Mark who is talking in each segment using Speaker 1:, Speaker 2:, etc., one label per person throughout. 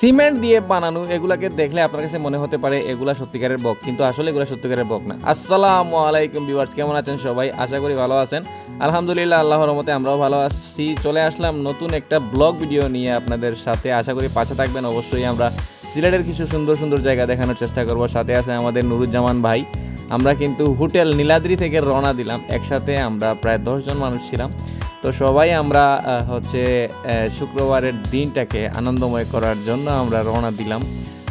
Speaker 1: Cement দিয়ে বানানো, এগুলাকে দেখলে আপনার কাছে মনে হতে পারে এগুলা সত্যিকারের বক, কিন্তু আসলে এগুলা সত্যিকারের বক না। আসসালামু আলাইকুম ভিউয়ার্স, কেমন আছেন সবাই? আশা করি ভালো আছেন। আলহামদুলিল্লাহ, আল্লাহর রহমতে আমরাও ভালো আছি। চলে আসলাম নতুন একটা ব্লগ ভিডিও নিয়ে আপনাদের সাথে। আশা করি পাশে থাকবেন। অবশ্যই আমরা সিলেটের কিছু সুন্দর সুন্দর জায়গা দেখানোর চেষ্টা করব। সাথে আছে আমাদের নুরুজ্জামান ভাই। আমরা কিন্তু হোটেল নীলাদ্রি থেকে রওনা দিলাম। একসাথে আমরা প্রায় দশজন মানুষ ছিলাম। তো সবাই আমরা হচ্ছে শুক্রবারের দিনটাকে আনন্দময় করার জন্য আমরা রওনা দিলাম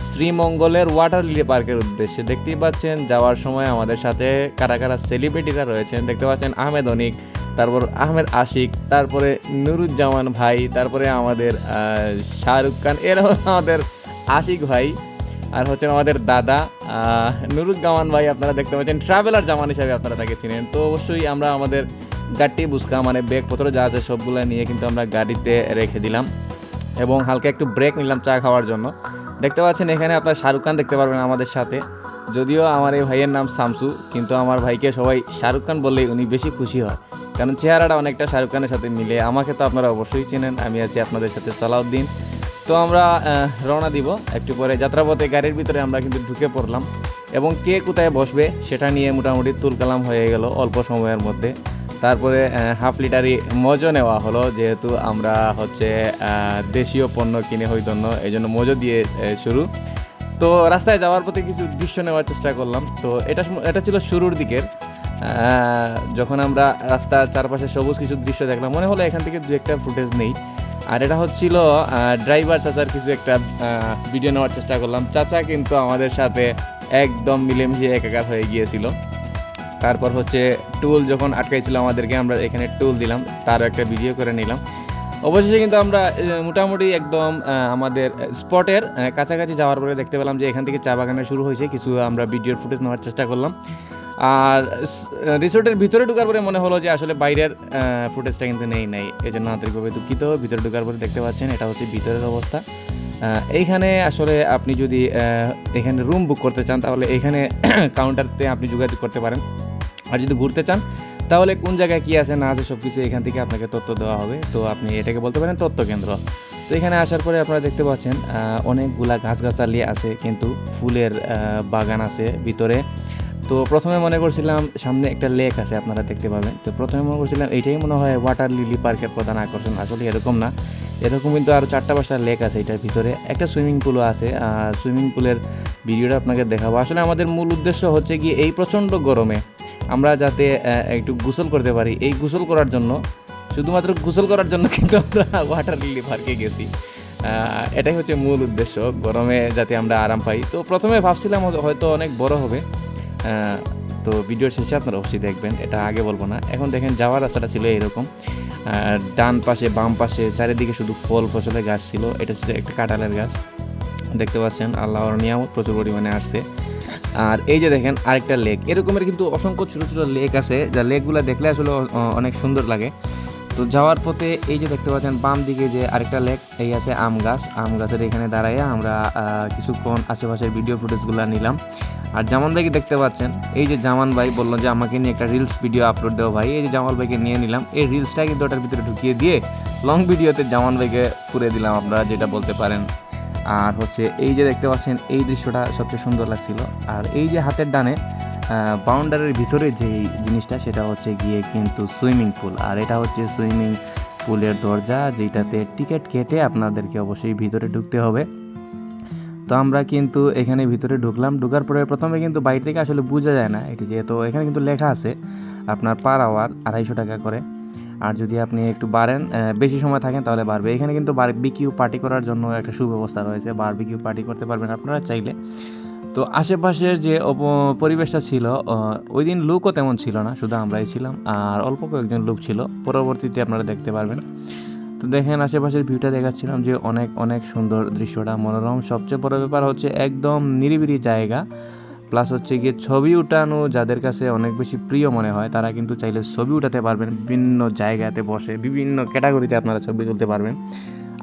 Speaker 1: শ্রীমঙ্গলের ওয়াটার লিলি পার্কের উদ্দেশ্যে। দেখতেই পাচ্ছেন, যাওয়ার সময় আমাদের সাথে কারা কারা সেলিব্রিটিরা রয়েছেন, দেখতে পাচ্ছেন আহমেদ অনিক, তারপর আহমেদ আশিক, তারপরে নুরুজ্জামান ভাই, তারপরে আমাদের শাহরুখ খান এরা আমাদের আশিক ভাই। আর হচ্ছেন আমাদের দাদা নুরুজ্জামান ভাই আপনারা দেখতে পাচ্ছেন ট্রাভেলার জামান হিসাবে আপনারা তাকে চিনেন। তো অবশ্যই আমরা আমাদের গাড়ি বুসকা মানে ব্যাগপত্র যা আছে সবগুলো নিয়ে কিন্তু আমরা গাড়িতে রেখে দিলাম। এবং হালকা একটু ব্রেক নিলাম চা খাওয়ার জন্য। দেখতে পাচ্ছেন এখানে আপনার শাহরুখ খান দেখতে পারবেন আমাদের সাথে। যদিও আমার এই ভাইয়ের নাম শামসু কিন্তু আমার ভাইকে সবাই শাহরুখ খান বললেই উনি বেশি খুশি হয়। কারণ চেহারাটা অনেকটা শাহরুখ খানের সাথে মিলে। আমাকে তো আপনারা অবশ্যই চেনেন, আমি আছি আপনাদের সাথে সালাউদ্দিন। তো আমরা রওনা দিব। একটু পরে যাত্রাপথে গাড়ির ভিতরে আমরা কিন্তু ঢুকে পড়লাম। এবং কে কোথায় বসবে সেটা নিয়ে মোটামুটি তুলকালাম হয়ে গেল অল্প সময়ের মধ্যে। তারপরে হাফ লিটারই মজো নেওয়া হলো, যেহেতু আমরা হচ্ছে দেশীয় পণ্য কিনে হইতো না এই জন্য মজো দিয়ে শুরু। তো রাস্তায় যাওয়ার পথে কিছু দৃশ্য নেওয়ার চেষ্টা করলাম। তো এটা এটা ছিল শুরুর দিকের যখন আমরা রাস্তার চারপাশে সবুজ কিছু দৃশ্য দেখলাম, মনে হলো এখান থেকে দু একটা ফুটেজ নেই। আর এটা হচ্ছিল ড্রাইভার চাচার কিছু একটা ভিডিও নেওয়ার চেষ্টা করলাম। চাচা কিন্তু আমাদের সাথে একদম মিলেমিশে একাকার হয়ে গিয়েছিল। তারপর হচ্ছে টুল যখন আটকাইছিল আমাদেরকে, আমরা এখানে টুল দিলাম তার একটা ভিডিও করে নিলাম। অবশেষে কিন্তু আমরা মোটামুটি একদম আমাদের স্পটের কাছাকাছি যাওয়ার পরে দেখতে পেলাম যে এখান থেকে চা বাগানে শুরু হয়েছে। কিছু আমরা ভিডিওর ফুটেজ নেওয়ার চেষ্টা করলাম। আর রিসোর্টের ভিতরে ঢুকার পরে মনে হলো যে আসলে বাইরের ফুটেজটা কিন্তু নেই নাই। এই জন্য আন্তরিকভাবে দুঃখিত। ভিতরে ঢুকার পরে দেখতে পাচ্ছেন, এটা হচ্ছে ভিতরের অবস্থা। এইখানে আসলে আপনি যদি এখানে রুম বুক করতে চান, তাহলে এখানে কাউন্টারতে আপনি যোগাযোগ করতে পারেন। আর যদি ঘুরতে চান, তাহলে কোন জায়গায় কী আছে, না আছে সব কিছু এখান থেকে আপনাকে তথ্য দেওয়া হবে। তো আপনি এটাকে বলতে পারেন তথ্য কেন্দ্র। তো এখানে আসার পরে আপনারা দেখতে পাচ্ছেন অনেকগুলা গাছগাছালি আছে, কিন্তু ফুলের বাগান আছে ভিতরে। তো প্রথমে মনে করছিলাম সামনে একটা লেক আছে, আপনারা দেখতে পাবেন। তো প্রথমে মনে করছিলাম এইটাই মনে হয় ওয়াটার লিলি পার্কের প্রধান আকর্ষণ। আসলে এরকম না। এরকম কিন্তু আরও চারটা পাঁচটা লেক আছে এটার ভিতরে। একটা সুইমিং পুলও আছে। আর সুইমিং পুলের ভিডিওটা আপনাকে দেখাবো। আসলে আমাদের মূল উদ্দেশ্য হচ্ছে কি, এই প্রচণ্ড গরমে আমরা যাতে একটু গোসল করতে পারি। এই গোসল করার জন্য, শুধুমাত্র গোসল করার জন্য কিন্তু আমরা ওয়াটার লিলি পার্কে গেছি। এটাই হচ্ছে মূল উদ্দেশ্য গরমে যাতে আমরা আরাম পাই। তো প্রথমে ভাবছিলাম হয়তো- অনেক বড় হবে। তো ভিডিওর শেষে আপনারা অবশ্যই দেখবেন, এটা আগে বলব না। এখন দেখেন, যাওয়ার রাস্তাটা ছিল এরকম। ডান পাশে, বাম পাশে, চারিদিকে শুধু ফল ফসলের গাছ ছিল। এটা ছিল একটা কাঁঠালের গাছ। দেখতে পাচ্ছেন, আল্লাহর নিয়ামত প্রচুর পরিমাণে আসছে। আর এই যে দেখেন, আরেকটা লেক। এরকমের কিন্তু অসংখ্য ছোটো ছোটো লেক আছে। যা লেকগুলো দেখলে আসলে অনেক সুন্দর লাগে। তো যাওয়ার পথে এই যে দেখতে পাচ্ছেন, বাম দিকে যে আরেকটা লেক, এই আছে আম গাছ। আম গাছের এখানে দাঁড়াইয়া আমরা কিছুক্ষণ আশেপাশের ভিডিও ফুটেজগুলো নিলাম। আর জামান ভাইকে দেখতে পাচ্ছেন, এই যে জামান ভাই বলল যে, আমাকে নিয়ে একটা রিলস ভিডিও আপলোড দেবো ভাই। এই যে জামাল ভাইকে নিয়ে নিলাম। এই রিলসটা কিন্তু ওটার ভিতরে ঢুকিয়ে দিয়ে লং ভিডিওতে জামান ভাইকে পুরে দিলাম, আপনারা যেটা বলতে পারেন। আর হচ্ছে এই যে দেখতে পাচ্ছেন, এই দৃশ্যটা সবচেয়ে সুন্দর লাগছিল। আর এই যে হাতের ডানে বাউন্ডারির ভিতরে যে জিনিসটা, সেটা হচ্ছে গিয়ে কিন্তু সুইমিং পুল আর এটা হচ্ছে সুইমিং পুলের দরজা যেটাতে টিকিট কেটে আপনাদেরকে অবশ্যই ভিতরে ঢুকতে হবে। তো আমরা কিন্তু এখানে ভিতরে ঢুকলাম। ঢুকার পরে প্রথমে কিন্তু বাইরে থেকে আসলে বোঝা যায় না। এটি যেহেতু এখানে কিন্তু লেখা আছে, আপনার পার আওয়ার আড়াইশো টাকা করে। আর যদি আপনি একটু বাড়েন বেশি সময় থাকেন, তাহলে বাড়বে। এখানে কিন্তু বারবিকিউ পার্টি করার জন্য একটা সুব্যবস্থা রয়েছে। বারবিকিউ পার্টি করতে পারবেন আপনারা চাইলে। তো আশেপাশের যে পরিবেশটা ছিল ওই দিন লুকও তেমন ছিল না, শুধু আমরাই ছিলাম, আর অল্প কয়েকজন লোক ছিল। পরবর্তীতে আপনারা দেখতে পারবেন। তো দেখেন, আশেপাশের ভিউটা দেখাচ্ছিলাম যে অনেক অনেক সুন্দর দৃশ্যটা, মনোরম। সবচেয়ে বড় ব্যাপার হচ্ছে একদম নিরিবিলি জায়গা। প্লাস হচ্ছে গিয়ে ছবি উঠানো, যাদের কাছে অনেক বেশি প্রিয় মনে হয়, তারা কিন্তু চাইলে ছবি উঠাতে পারবেন। বিভিন্ন জায়গাতে বসে, বিভিন্ন ক্যাটাগরিতে আপনারা ছবি তুলতে পারবেন।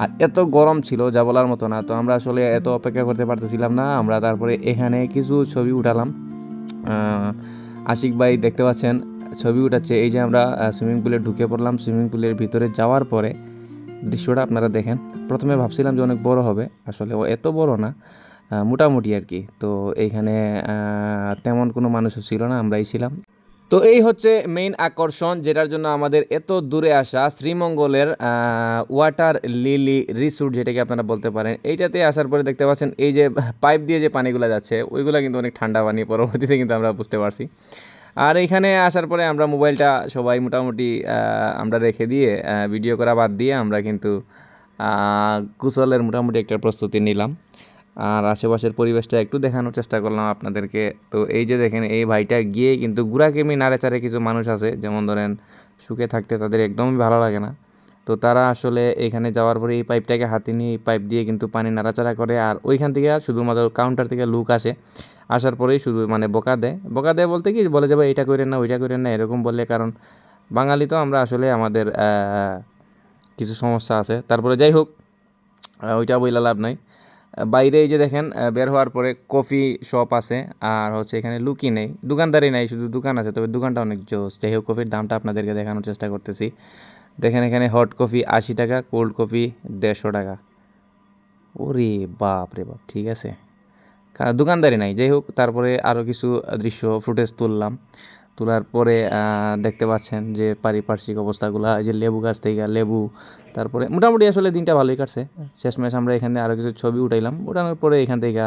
Speaker 1: আর এত গরম ছিল, যা বলার মতো না। তো আমরা আসলে এত অপেক্ষা করতে পারতেছিলাম না। আমরা তারপরে এখানে কিছু ছবি উঠালাম। আশিক ভাই দেখতে পাচ্ছেন, ছবি উঠাচ্ছে। এই যে আমরা সুইমিং পুলে ঢুকে পড়লাম। সুইমিং পুলের ভিতরে যাওয়ার পরে দৃশ্যটা আপনারা দেখেন। প্রথমে ভাবছিলাম যে অনেক বড় হবে। আসলে ও এত বড় না মোটামুটি আর কি। তো এইখানে তেমন কোনো মানুষও ছিল না, আমরাই ছিলাম। তো এই হচ্ছে মেইন আকর্ষণ, যেটার জন্য আমাদের এত দূরে আসা শ্রীমঙ্গলের ওয়াটার লিলি রিসোর্ট যেটাকে আপনারা বলতে পারেন। এইটাতে আসার পরে দেখতে পাচ্ছেন এই যে পাইপ দিয়ে যে পানিগুলো যাচ্ছে, ওইগুলো কিন্তু অনেক ঠান্ডা পানি, পরবর্তীতে কিন্তু আমরা বুঝতে পারছি। আর এইখানে আসার পরে আমরা মোবাইলটা সবাই মোটামুটি আমরা রেখে দিয়ে ভিডিও করা বাদ দিয়ে আমরা কিন্তু কুশলের মোটামুটি একটা প্রস্তুতি নিলাম। আর আশেপাশের পরিবেশটা একটু দেখানোর চেষ্টা করলাম আপনাদেরকে। তো এই যে দেখেন, এই ভাইটা গিয়ে কিন্তু গুড়াকেমি নাড়েচাড়ে কিছু মানুষ আছে। যেমন ধরেন, সুখে থাকতে তাদের একদমই ভালো লাগে না। তো তারা আসলে এখানে যাওয়ার পরে এই পাইপটাকে হাতে নিয়ে, এই পাইপ দিয়ে কিন্তু পানি নাড়াচাড়া করে আর ওইখান থেকে শুধুমাত্র কাউন্টার থেকে লুক আসে। আসার পরেই শুধু মানে বোকা দেয়। বোকা দেয় বলতে কি? বলে যাবে এইটা করেন না, ওইটা করেন না, এরকম বললে। কারণ বাঙালি তো আমরা আসলে আমাদের কিছু সমস্যা আছে। তারপরে যাই হোক ওইটা বইলা লাভ নাই। বাইরে এই যে দেখেন বের হওয়ার পরে কফি শপ আছে, আর হচ্ছে এখানে লুকি নেই দোকানদারি নাই, শুধু দোকান আছে, তবে দোকানটা অনেক জোস। যাই হোক, কফির দামটা আপনাদেরকে দেখানোর চেষ্টা করতেছি। দেখেন এখানে হট কফি আশি টাকা কোল্ড কফি দেড়শো টাকা। ওরে বাপ রে বাপ, ঠিক আছে। দোকানদারি নাই। যাই হোক, তারপরে আরও কিছু দৃশ্য ফুটেজ তুললাম। তোলার পরে দেখতে পাচ্ছেন যে পারিপার্শ্বিক অবস্থাগুলো, এই যে লেবু গাছ থেকে লেবু, তারপরে মোটামুটি আসলে দিনটা ভালোই কাটছে। শেষমেশ আমরা এখানে আরও কিছু ছবি উঠাইলাম উঠানোর পরে এখান থেকে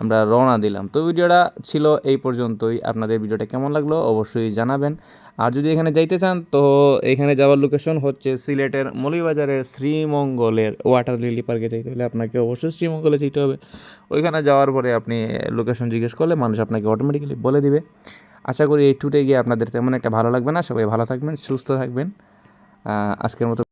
Speaker 1: আমরা রওনা দিলাম। তো ভিডিওটা ছিল এই পর্যন্তই। আপনাদের ভিডিওটা কেমন লাগল অবশ্যই জানাবেন। আর যদি এখানে যাইতে চান, তো এখানে যাওয়ার লোকেশন হচ্ছে সিলেটের মৌলিবাজারের শ্রীমঙ্গলের ওয়াটার লিলি পার্কে যাইতে হলে আপনাকে অবশ্যই শ্রীমঙ্গলে যেতে হবে। ওইখানে যাওয়ার পরে আপনি লোকেশন জিজ্ঞেস করলে মানুষ আপনাকে অটোমেটিক্যালি বলে দিবে। আশা করি এই ট্যুরে গিয়ে আপনাদের তেমন একটা ভালো লাগবে না। সবাই ভালো থাকবেন, সুস্থ থাকবেন। আজকের মতো